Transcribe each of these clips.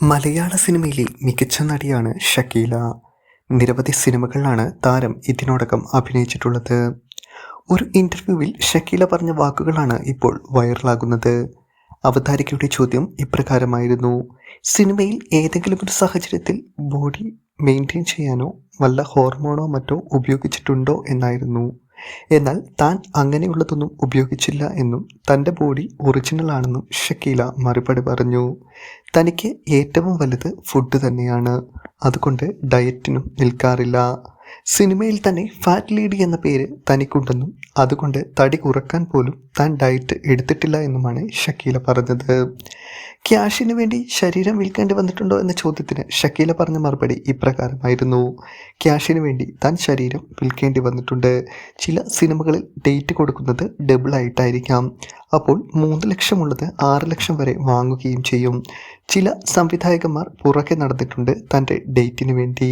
മലയാള സിനിമയിലെ മികച്ച നടിയാണ് ഷക്കീല. നിരവധി സിനിമകളിലാണ് താരം ഇതിനോടകം അഭിനയിച്ചിട്ടുള്ളത്. ഒരു ഇന്റർവ്യൂവിൽ ഷക്കീല പറഞ്ഞ വാക്കുകളാണ് ഇപ്പോൾ വൈറലാകുന്നത്. അവതാരികയുടെ ചോദ്യം ഇപ്രകാരമായിരുന്നു. സിനിമയിൽ ഏതെങ്കിലും ഒരു സാഹചര്യത്തിൽ ബോഡി മെയിന്റെയിൻ ചെയ്യാനോ വല്ല ഹോർമോണോ മറ്റോ ഉപയോഗിച്ചിട്ടുണ്ടോ എന്നായിരുന്നു. എന്നാൽ താൻ അങ്ങനെയുള്ളതൊന്നും ഉപയോഗിച്ചില്ല എന്നും തന്റെ ബോഡി ഒറിജിനൽ ആണെന്നും ഷക്കീല മറുപടി പറഞ്ഞു. തനിക്ക് ഏറ്റവും വലുത് ഫുഡ് തന്നെയാണ്. അതുകൊണ്ട് ഡയറ്റിനും നിൽക്കാറില്ല. സിനിമയിൽ തന്നെ ഫാറ്റ് ലീഡി എന്ന പേര് തനിക്കുണ്ടെന്നും അതുകൊണ്ട് തടി കുറയ്ക്കാൻ പോലും താൻ ഡയറ്റ് എടുത്തിട്ടില്ല എന്നുമാണ് ഷക്കീല പറഞ്ഞത്. ക്യാഷിന് വേണ്ടി ശരീരം വിൽക്കേണ്ടി വന്നിട്ടുണ്ടോ എന്ന ചോദ്യത്തിന് ഷക്കീല പറഞ്ഞ മറുപടി ഇപ്രകാരമായിരുന്നു. ക്യാഷിന് വേണ്ടി താൻ ശരീരം വിൽക്കേണ്ടി വന്നിട്ടുണ്ട്. ചില സിനിമകളിൽ ഡേറ്റ് കൊടുക്കുന്നത് ഡബിൾ ആയിട്ടായിരിക്കാം. അപ്പോൾ മൂന്ന് ലക്ഷമുള്ളത് ആറ് ലക്ഷം വരെ വാങ്ങുകയും ചെയ്യും. ചില സംവിധായകന്മാർ പുറകെ നടന്നിട്ടുണ്ട് തന്റെ ഡേറ്റിന് വേണ്ടി.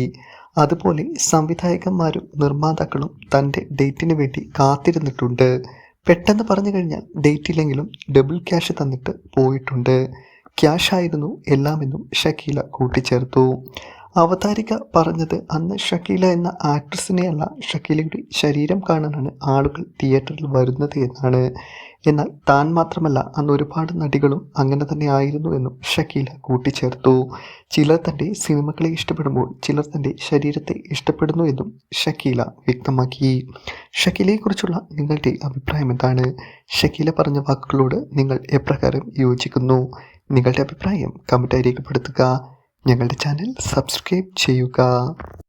അതുപോലെ സംവിധായകന്മാരും നിർമ്മാതാക്കളും തന്റെ ഡേറ്റിന് വേണ്ടി കാത്തിരുന്നിട്ടുണ്ട്. പെട്ടെന്ന് പറഞ്ഞു കഴിഞ്ഞാൽ ഡേറ്റ് ഇല്ലെങ്കിലും ഡബിൾ ക്യാഷ് തന്നിട്ട് പോയിട്ടുണ്ട്. ക്യാഷ് ആയിരുന്നു എല്ലാമെന്നും ഷക്കീല കൂട്ടിച്ചേർത്തു. അവതാരിക പറഞ്ഞത് അന്ന് ഷക്കീല എന്ന ആക്ട്രസിനെയല്ല ഷക്കീലയുടെ ശരീരം കാണാനാണ് ആളുകൾ തിയേറ്ററിൽ വരുന്നത് എന്നാണ്. എന്നാൽ താൻ മാത്രമല്ല അന്ന് ഒരുപാട് നടികളും അങ്ങനെ തന്നെ ആയിരുന്നു എന്നും ഷക്കീല കൂട്ടിച്ചേർത്തു. ചിലർ തന്റെ സിനിമകളെ ഇഷ്ടപ്പെടുമ്പോൾ ചിലർ തന്റെ ശരീരത്തെ ഇഷ്ടപ്പെടുന്നു എന്നും ഷക്കീല വ്യക്തമാക്കി. ഷക്കീലയെക്കുറിച്ചുള്ള നിങ്ങളുടെ അഭിപ്രായം എന്താണ്? ഷക്കീല പറഞ്ഞ വാക്കുകളോട് നിങ്ങൾ എപ്രകാരം യോജിക്കുന്നു? നിങ്ങളുടെ അഭിപ്രായം കമന്റായി രേഖപ്പെടുത്തുക. ഞങ്ങളുടെ ചാനൽ സബ്സ്ക്രൈബ് ചെയ്യുക.